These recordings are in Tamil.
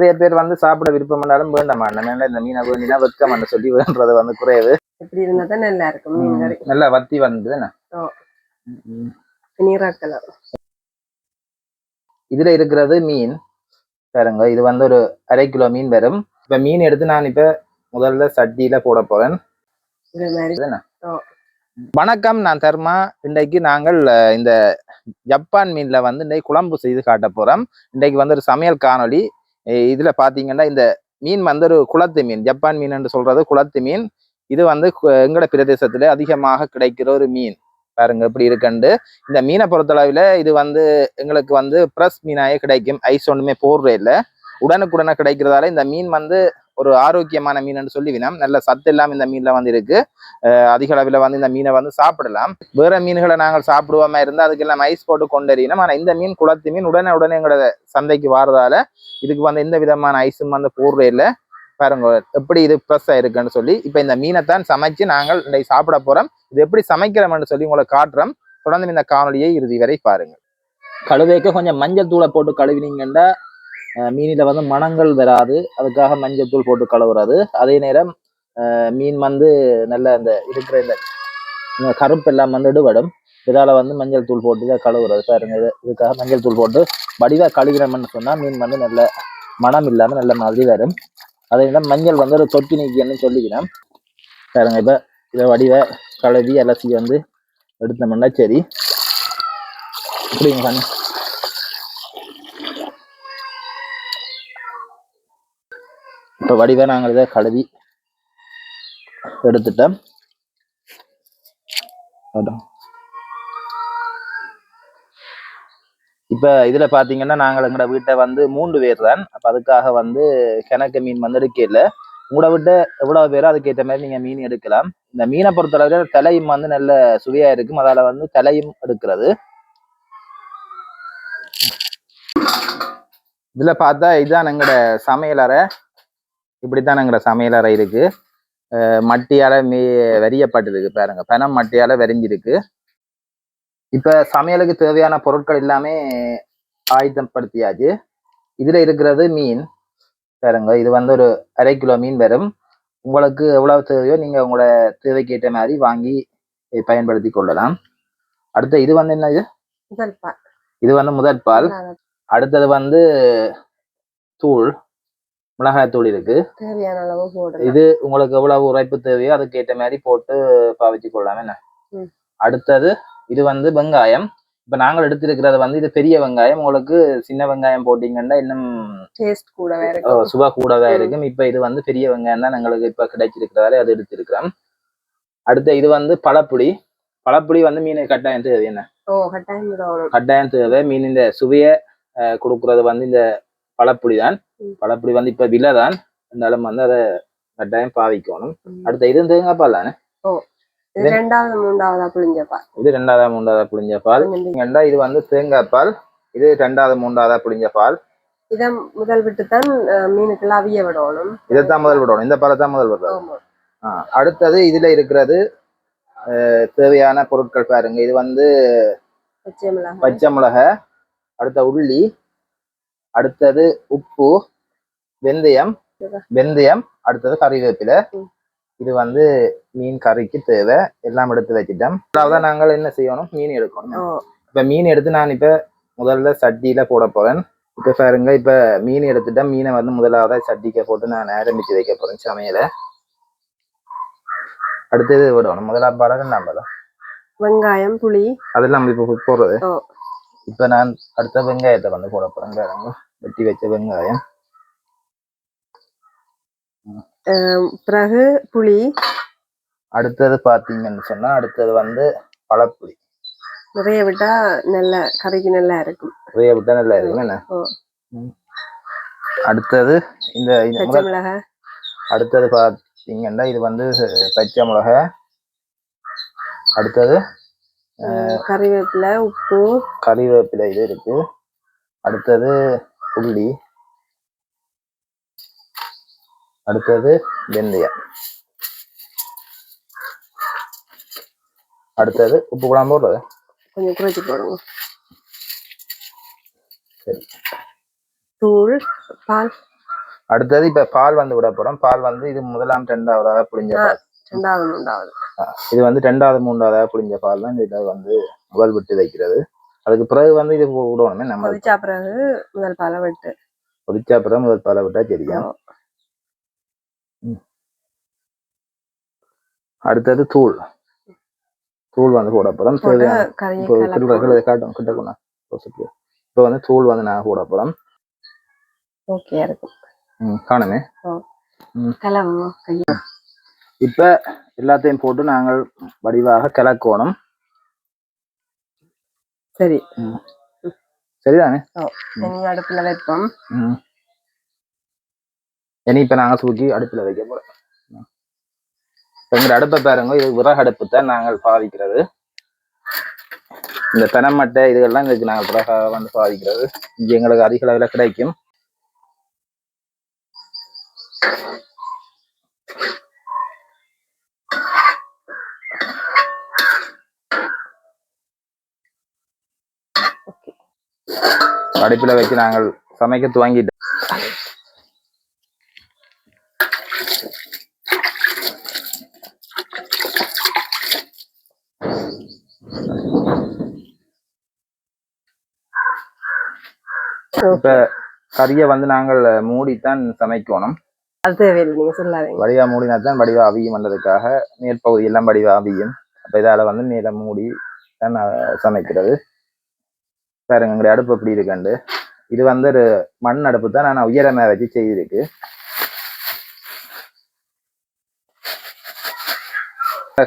நிறைய பேர் வந்து சாப்பிட விருப்பம் பண்ணாலும் வேண்டாம் அண்ணன். இந்த மீனை வேண்டினா வெட்கம் சொல்லி வேண்டது வந்து குறைவு இப்படி இருந்தா தான் நல்லா இருக்கும் மீன் கறி நல்லா வத்தி வந்து நீராக்கலாம் இதுல இருக்கிறது மீன். பாருங்க இது வந்து ஒரு அரை கிலோ மீன் வரும். இப்ப மீன் எடுத்து நான் இப்ப முதல்ல சட்டியில போட? ஓ வணக்கம் நான் தர்மா. இன்றைக்கு நாங்கள் இந்த ஜப்பான் மீன்ல வந்து இன்றைக்கு குழம்பு செய்து காட்ட போறோம். இன்றைக்கு வந்து ஒரு சமையல் அஹ் இதுல பாத்தீங்கன்னா இந்த மீன் வந்து ஒரு குளத்து மீன் ஜப்பான் மீன் என்று சொல்றது குளத்து மீன். இது வந்து கு- எங்கட பிரதேசத்துல அதிகமாக கிடைக்கிற ஒரு மீன். பாருங்க எப்படி இருக்குண்டு இந்த மீனை பொறுத்தளவில் இது வந்து எங்களுக்கு வந்து பிரஸ் மீனாயே கிடைக்கும். ஐஸ் ஒன்றுமே போடுறே இல்லை. உடனுக்குடனே கிடைக்கிறதால இந்த மீன் வந்து ஒரு ஆரோக்கியமான மீன் சொல்லிவினோம். நல்ல சத்து எல்லாம் இந்த மீன்ல வந்து இருக்கு அஹ் அதிக அளவில் வந்து இந்த மீனை வந்து சாப்பிடலாம். வேற மீன்களை நாங்கள் சாப்பிடுவோமா இருந்தால் அதுக்கெல்லாம் ஐஸ் போட்டு கொண்டறியணும். ஆனால் இந்த மீன் குளத்து மீன் உடனே உடனே எங்களோட சந்தைக்கு வாரதால இதுக்கு வந்து எந்த விதமான ஐஸும் வந்து போடுற இல்லை. பாருங்க எப்படி இது ப்ரெஸ் ஆயிருக்குன்னு சொல்லி இப்போ இந்த மீனை தான் சமைச்சு நாங்கள் இன்றைக்கு சாப்பிட போறோம். இது எப்படி சமைக்கிறோம்னு சொல்லி உங்களை காட்டுறோம். தொடர்ந்து இந்த காணொலியை இறுதி வரை பாருங்க கழுவேக்க கொஞ்சம் மஞ்சள் தூளை போட்டு கழுவினீங்கன்னா மீனில் வந்து மணங்கள் வராது. அதுக்காக மஞ்சள் தூள் போட்டு கழுவுறது. அதே நேரம் மீன் வந்து நல்ல இந்த இருக்கிற இந்த கருப்பெல்லாம் கருப்பு எல்லாம் வந்து எடுபடும் இதால் வந்து மஞ்சள் தூள் போட்டு இதை கழுவுறது. பாருங்க இது இதுக்காக மஞ்சள் தூள் போட்டு வடிவாக கழுகிறோம்னு சொன்னால் மீன் வந்து நல்ல மனம் இல்லாமல் நல்ல மாதிரி வரும். அதே நேரம் மஞ்சள் வந்து ஒரு தொட்டி நீக்கின்னு சொல்லிக்கிறேன் பாருங்க இப்போ இதை வடிவ கழுவி அலசி வந்து எடுத்தோம்னா சரி. இப்படிங்க இப்போ வடிவ நாங்கள் இதை கழுவி எடுத்துட்டோம் இப்போ இதில் இதுல பாத்தீங்கன்னா நாங்கள் எங்களோட வீட்டை வந்து மூன்று பேர் தான். அப்போ அதுக்காக வந்து கிணக்கு மீன் வந்து எடுக்கல உங்களோட விட்ட எவ்வளவு பேரோ அதுக்கேற்ற மாதிரி நீங்க மீன் எடுக்கலாம். இந்த மீனை பொறுத்தளவு தலையும் வந்து நல்ல சுவையாக இருக்கும். அதால வந்து தலையும் எடுக்கிறது. இதில் பார்த்தா இதுதான் எங்களோட சமையலறை. இப்படித்தான் எங்களோட சமையலறை இருக்கு. மட்டியால மீ வெறியப்பட்டிருக்கு பாருங்க. பனம் மட்டியால வெறிஞ்சிருக்கு. இப்ப சமையலுக்கு தேவையான பொருட்கள் எல்லாமே ஆயத்தப்படுத்தியாச்சு இதுல இருக்கிறது மீன். பாருங்க இது வந்து ஒரு அரை கிலோ மீன் வரும் உங்களுக்கு எவ்வளவு தேவையோ நீங்க உங்களோட தேவைக்கு ஏற்ற மாதிரி வாங்கி பயன்படுத்தி கொள்ளலாம். அடுத்து இது வந்து என்ன இது? முதல் இது வந்து முதல் பால். அடுத்தது வந்து தூள். மிளகாய் தூள் இருக்கு. தேவையான அளவு போடலாம் இது உங்களுக்கு எவ்வளவு உரைப்பு தேவையோ அதுக்கு ஏற்ற மாதிரி போட்டு பாவிச்சு கொள்ளலாம் என்ன. அடுத்தது இது வந்து வெங்காயம். இப்ப நாங்கள் எடுத்திருக்கிறது வந்து இது பெரிய வெங்காயம். உங்களுக்கு சின்ன வெங்காயம் போட்டீங்கன்னா இன்னும் டேஸ்ட் கூடவே இருக்கும். சுவை கூடவே. இருக்கும். இப்ப இது வந்து பெரிய வெங்காயம் தான் எங்களுக்கு இப்ப கிடைச்சிருக்கிறதால அது எடுத்திருக்கிறோம். அடுத்து இது வந்து பழப்புளி. பழப்புளி வந்து மீன் கட்டாயம் தேவை என்ன? கட்டாயம் தேவை. மீனின் சுவையை அஹ், கொடுக்கறது வந்து இந்த பழப்புளி தான். ம். பழப்புளி வந்து இப்ப விலை தான் இருந்தாலும் வந்து அதை கட்டாயம் பாவிக்கணும். அடுத்து இது தேங்காய் பால் தானே? இது ரெண்டாவது மூன்றாவதா புளிஞ்சப்பா? இது ரெண்டாவதா மூன்றாவதா புளிஞ்ச பால் ஏண்டா இது வந்து தேங்காய் பால். இது ரெண்டாவது மூன்றாவதா புளிஞ்ச பால் இதை முதல் விட்டு தான் மீனுக்கெல்லாம் அவிய விடணும். இதைத்தான் முதல் விடணும். இந்த பாலை தான் முதல் ஆ, அடுத்தது இதுல இருக்கிறது தேவையான பொருட்கள் பாருங்க. இது வந்து பச்சை மிளகாய் அடுத்த உள்ளி அடுத்தது உப்பு வெந்தயம் வெந்தயம் அடுத்தது கறிவேப்பிலை. இது வந்து மீன் கறிக்கு தேவை. எல்லாம் எடுத்து வச்சுட்டோம் அதாவது நாங்கள் என்ன செய்யணும்? மீன் எடுக்கணும். இப்ப மீன் எடுத்து நான் இப்ப முதல்ல சட்டியில போட போறேன். இப்ப பாருங்க இப்ப மீன் எடுத்துட்டேன் மீனை வந்து முதலாவதா சட்டிக்க போட்டு நான் ஆரம்பிச்சு வைக்க போறேன் சமையல. அடுத்தது விடணும். பாலம் ரெண்டாம் பாலம் வெங்காயம் புளி. அதெல்லாம் நம்ம இப்ப போடுறது. இப்ப நான் அடுத்த வெங்காயத்தை வந்து போட பாருங்க வெட்டி வச்ச வெங்காயம் பிறகு புளி அடுத்தது பாத்தீங்கன்னு சொன்னா அடுத்தது வந்து பழப்புளி நிறைய விட்டா நல்ல கறிக்கு நல்லா இருக்கும் நிறைய விட்டா நல்லா இருக்கும் என்ன. அடுத்தது இந்த மிளகாய் அடுத்தது பாத்தீங்கன்னா இது வந்து பச்சை மிளகாய் அடுத்தது கறிவேப்பிலை உப்பு. கறிவேப்பிலை இது இருக்கு. அடுத்தது உள்ளி அடுத்தது வெந்தயம். அடுத்தது உப்பு குழம்பு போடுறது. கொஞ்சம் குறைச்சி போடுங்க. சரி. தூள் பால். அடுத்தது இப்ப பால் வந்து விட போறோம். பால் வந்து இது முதலாம் ரெண்டாவதாக புளிஞ்ச ரெண்டாவது மூன்றாவது. இது வந்து ரெண்டாவது மூன்றாவதாக புளிஞ்ச பால் தான் இதை வந்து முதல் விட்டு வைக்கிறது. அதுக்கு பிறகு வந்து இது விடணுமே நம்ம கொதிச்சா பிறகு முதல் பாலை விட்டு. கொதிச்சா பிறகு முதல் பாலை விட்டா தெரியும் அடுத்தது தூள். தூள் வந்து போட போறோம். காட்டும். கிட்ட இப்போ வந்து தூள் வந்து நான் போட போறோம். ஓகே இருக்கும் காணுமே. கலவும் கையை. இப்ப எல்லாத்தையும் போட்டு நாங்கள் வடிவாக கலக்கணும். சரி. சரிதானே? அடுப்புல வைப்போம். இனி இப்ப நாங்க தூக்கி அடுப்புல வைக்க போறோம். எங்க அடுப்பை பாருங்க இது விறகு அடுப்பு தான் நாங்கள் பாவிக்கிறது. இந்த பெனமட்டை இதுகள்லாம் இதுக்கு நாங்கள் விறகாக வந்து பாவிக்கிறது. இங்க எங்களுக்கு அதிக அளவில் கிடைக்கும். அடுப்பில் வச்சு நாங்கள் சமைக்க துவங்கிட்டோம். இப்ப கறியை வந்து நாங்கள் மூடித்தான் சமைக்கணும். வடிவா மூடினா தான் வடிவா அவியும் வந்ததுக்காக மேற்பகுதி எல்லாம் வடிவா அவியும். அப்ப இதால வந்து மேல மூடி தான் சமைக்கிறது. பாருங்க எங்களுடைய அடுப்பு எப்படி இருக்குண்டு இது வந்து ஒரு மண் அடுப்பு தான் நான் உயரமே வச்சு செய்திருக்கு.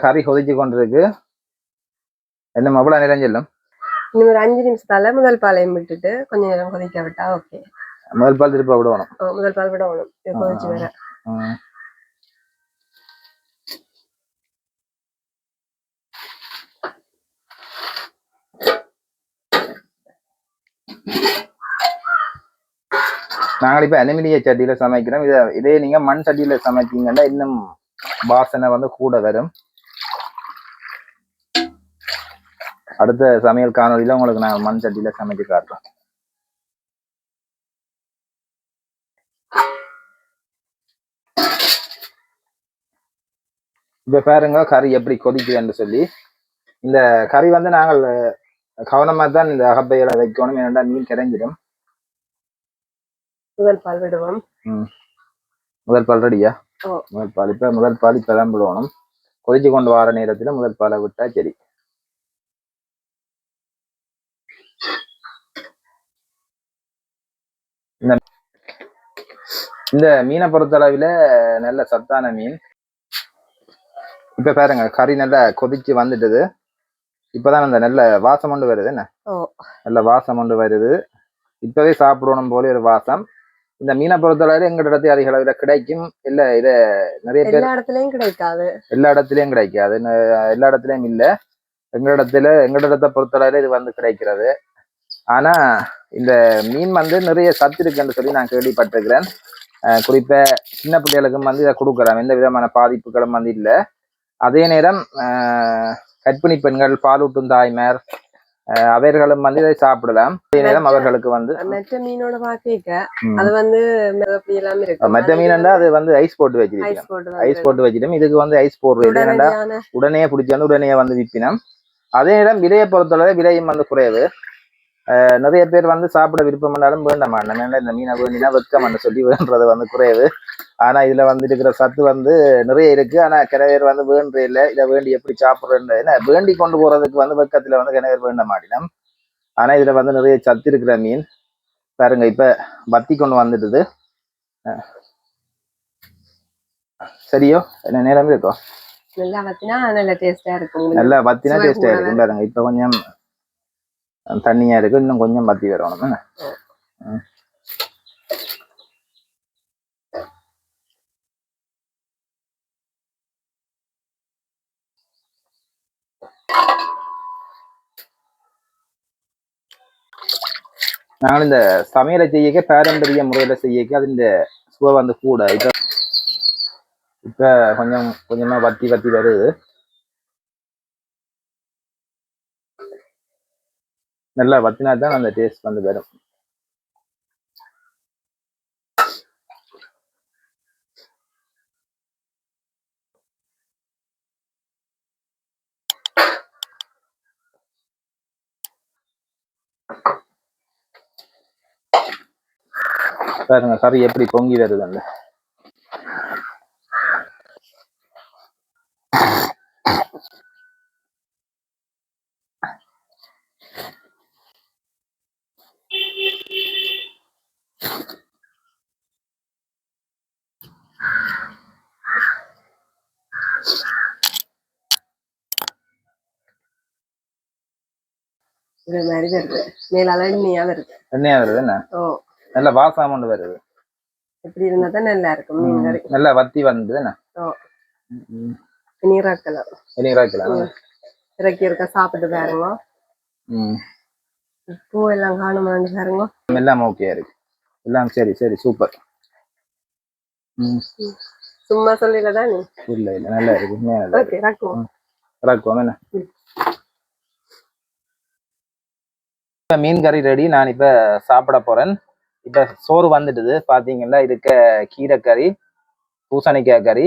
கறி கொதிச்சு கொண்டிருக்கு. என்ன அவ்வளோ நேரம் செல்லும்? இன்னும் ஒரு அஞ்சு நிமிஷத்தால முதல் பாலையும் விட்டுட்டு கொஞ்ச நேரம் கொதிக்க விட்டா ஓகே முதல் பால் திருப்ப விடணும். முதல் பால் விடணும். கொதிச்சு வர நாங்கள் இப்போ அலுமினிய சட்டியில சமைக்கிறோம். இதை இதே நீங்க மண் சட்டியில சமைச்சீங்கன்னா இன்னும் வாசனை வந்து கூட வரும். அடுத்த சமையல் காணொளியில உங்களுக்கு நான் மண் சட்டியில சமைச்சு காட்டுறேன். இப்போ பாருங்க கறி எப்படி கொதிக்குதுன்னு சொல்லி. இந்த கறி வந்து நாங்கள் கவனமாக தான் இந்த அகப்பையில் வைக்கணும். ஏன்னா மீன் கிடைஞ்சிடும் முதல் பால் விடுவோம். முதல் பால் ரெடியா. முதல் பால். இப்ப முதல் பால் இப்பதான் விடணும். கொதிச்சு கொண்டு வர நேரத்துல முதல் பாலை விட்டா சரி. இந்த மீனை பொறுத்தளவில் நல்ல சத்தான மீன். இப்ப பாருங்க கறி நல்லா கொதிச்சு வந்துட்டுது. இப்பதான் அந்த நல்ல வாசம் கொண்டு வருது என்ன? நல்ல வாசம் கொண்டு வருது. இப்பவே சாப்பிடணும் போல ஒரு வாசம். இந்த மீனை பொறுத்தளவில் எங்க இடத்துல அதிக அளவில் கிடைக்கும். இல்ல இத நிறைய பேர் எல்லா இடத்துலயும் கிடைக்காது. எல்லா இடத்துலயும் கிடைக்காது. எல்லா இடத்துலயும் இல்ல. எங்க இடத்துல எங்க இடத்தை பொறுத்தளவில் இது வந்து கிடைக்கிறது. ஆனா இந்த மீன் வந்து நிறைய சத்து இருக்குன்னு சொல்லி நான் கேள்விப்பட்டிருக்கிறேன். குறிப்பா சின்ன பிள்ளைகளுக்கும் வந்து இதை கொடுக்குறோம். எந்த விதமான பாதிப்புகளும் வந்து இல்லை. அதே நேரம் கர்ப்பிணி பெண்கள் பாலூட்டும் தாய்மார் அவர்களும் வந்து இதை சாப்பிடலாம். அதே நேரம் அவர்களுக்கு வந்து மற்ற மீனோட பாக்க அது வந்து அப்படி எல்லாம் இருக்கு மற்ற மீனண்டா அது வந்து ஐஸ் போட்டு வச்சிருக்கோம் ஐஸ் போட்டு வச்சிட்டோம் இதுக்கு வந்து ஐஸ் போடுறது என்னடா உடனே பிடிச்சாந்து உடனே வந்து விற்பினோம். அதே நேரம் விலையை பொறுத்தளவு விலையும் வந்து குறைவு. நிறைய பேர் வந்து சாப்பிட விருப்பம் பண்ணாலும் வேண்டாம் மாட்டேன் இந்த மீனை வேண்டினா வெட்கமான்னு சொல்லி வேண்டது வந்து குறைவு ஆனா இதுல வந்து இருக்கிற சத்து வந்து நிறைய இருக்கு. ஆனா கிண பேர் வந்து வேண்டே இல்லை இதை வேண்டி எப்படி சாப்பிடுறது என்ன வேண்டி கொண்டு போறதுக்கு வந்து வெக்கத்துல வந்து கிண பேர் வேண்ட மாட்டினோம். ஆனா இதுல வந்து நிறைய சத்து இருக்கிற மீன். பாருங்க இப்ப வத்தி கொண்டு வந்துடுது. சரியோ? என்ன நேரம் இருக்கோ? நல்லா வத்தினா நல்ல டேஸ்டா இருக்கும். நல்லா வத்தினா டேஸ்டா இருக்கும். பாருங்க இப்ப கொஞ்சம் தண்ணியா இருக்கு இன்னும் கொஞ்சம் வத்தி வரணும். தானே நாங்கள் இந்த சமையலை செய்யக்க பாரம்பரிய முறையில செய்யக்க இந்த சுவை வந்து கூட. இப்ப இப்போ கொஞ்சம் கொஞ்சமா வத்தி வத்தி வருது. நல்லா வத்தினா தான் அந்த டேஸ்ட் வந்து வரும். பாருங்க கறி எப்படி பொங்கி வருது அந்த? இது மாதிரி வருது. மேலால எண்ணெயா வருது. எண்ணெயா வருது என்ன? ஓ. நல்ல வாசம் கொண்டு வருது. இப்படி இருந்தா தான் நல்லா இருக்கும் மீன் கறி நல்லா வத்தி வந்து என்ன? ஓ. நீராக்கலாம் இறக்கி இருக்க சாப்பிட்டு பாருங்க. பூ எல்லாம் காணுமான்னு பாருங்க. எல்லாம் ஓகே இருக்கு. எல்லாம் சரி சரி சூப்பர் சும்மா சொல்லிடதான் நீ இல்ல இல்ல நல்லா இருக்கு ஓகே ரக்குவோம் இறக்குவோம். என்ன? இப்போ மீன் கறி ரெடி நான் இப்ப சாப்பிட போறேன். இப்ப சோறு வந்துட்டுது. பாத்தீங்கன்னா இருக்க கீரைக்கறி பூசணிக்காய் கறி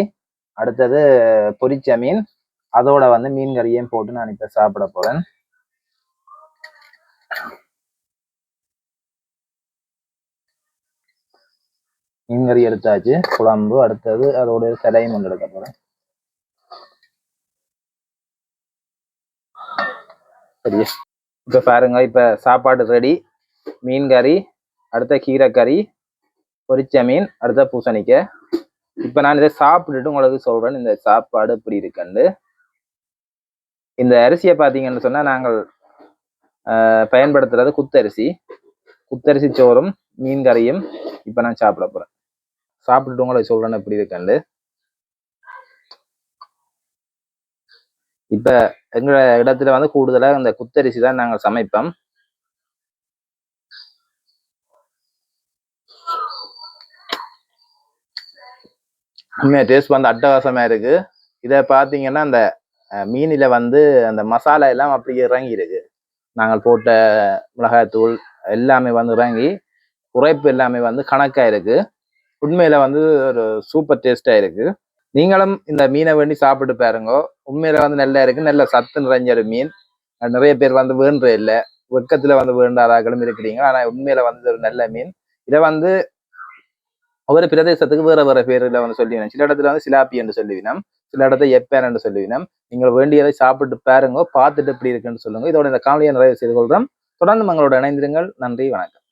அடுத்தது பொரிச்ச மீன். அதோட வந்து மீன் கறியையும் போட்டு நான் இப்ப சாப்பிட போறேன். மீன் கறி எடுத்தாச்சு. குழம்பு அடுத்தது அதோட சடையும் கொண்டு எடுக்க போறேன். சரியா? இப்ப பாருங்க இப்ப சாப்பாடு ரெடி மீன் கறி அடுத்த கீரை கறி பொரிச்ச மீன் அடுத்த பூசணிக்காய். இப்ப நான் இதை சாப்பிட்டுட்டு உங்களுக்கு சொல்கிறேன் இந்த சாப்பாடு இப்படி இருக்குன்னு. இந்த அரிசியை பார்த்தீங்கன்னு சொன்னா நாங்கள் ஆஹ், பயன்படுத்துறது குத்தரிசி. குத்தரிசி சோறும் மீன் கறியும் இப்ப நான் சாப்பிட போறேன். சாப்பிட்டுட்டு உங்களுக்கு சொல்கிறேன்னு எப்படி இருக்குன்னு. இப்ப எங்க இடத்துல வந்து கூடுதலா இந்த குத்தரிசி தான் நாங்கள் சமைப்போம். உண்மையா டேஸ்ட் வந்து அட்டகாசமா இருக்கு. இதை பார்த்தீங்கன்னா அந்த மீனில் வந்து அந்த மசாலா எல்லாம் அப்படியே இறங்கி இருக்கு நாங்கள் போட்ட மிளகாய்த்தூள் எல்லாமே வந்து இறங்கி குறைப்பு எல்லாமே வந்து கணக்காக இருக்கு. உண்மையில வந்து ஒரு சூப்பர் டேஸ்டாக இருக்குது நீங்களும் இந்த மீனை வேண்டி சாப்பிட்டு பாருங்க. உண்மையில வந்து நல்லா இருக்கு. நல்ல சத்து நிறைஞ்ச ஒரு மீன். நிறைய பேர் வந்து வேண்ட இல்ல. வெக்கத்துல வந்து வேண்டாதாக்களும் இருக்கிறீங்க. ஆனா உண்மையில வந்து ஒரு நல்ல மீன். இதை வந்து ஒவ்வொரு பிரதேசத்துக்கு வேற வேற பேர்ல வந்து சொல்லிவினோம் சில இடத்துல வந்து சிலாப்பி என்று சொல்லுவினோம் சில இடத்துல எப்பேன் என்று சொல்லுவினோம் நீங்கள் வேண்டியதை சாப்பிட்டு பாருங்க. பார்த்துட்டு எப்படி இருக்குன்னு சொல்லுங்க. இதோட இந்த காணொலியை நிறைவு செய்து கொள்றோம் தொடர்ந்து மங்களோட இணைந்திருங்கள். நன்றி. வணக்கம்.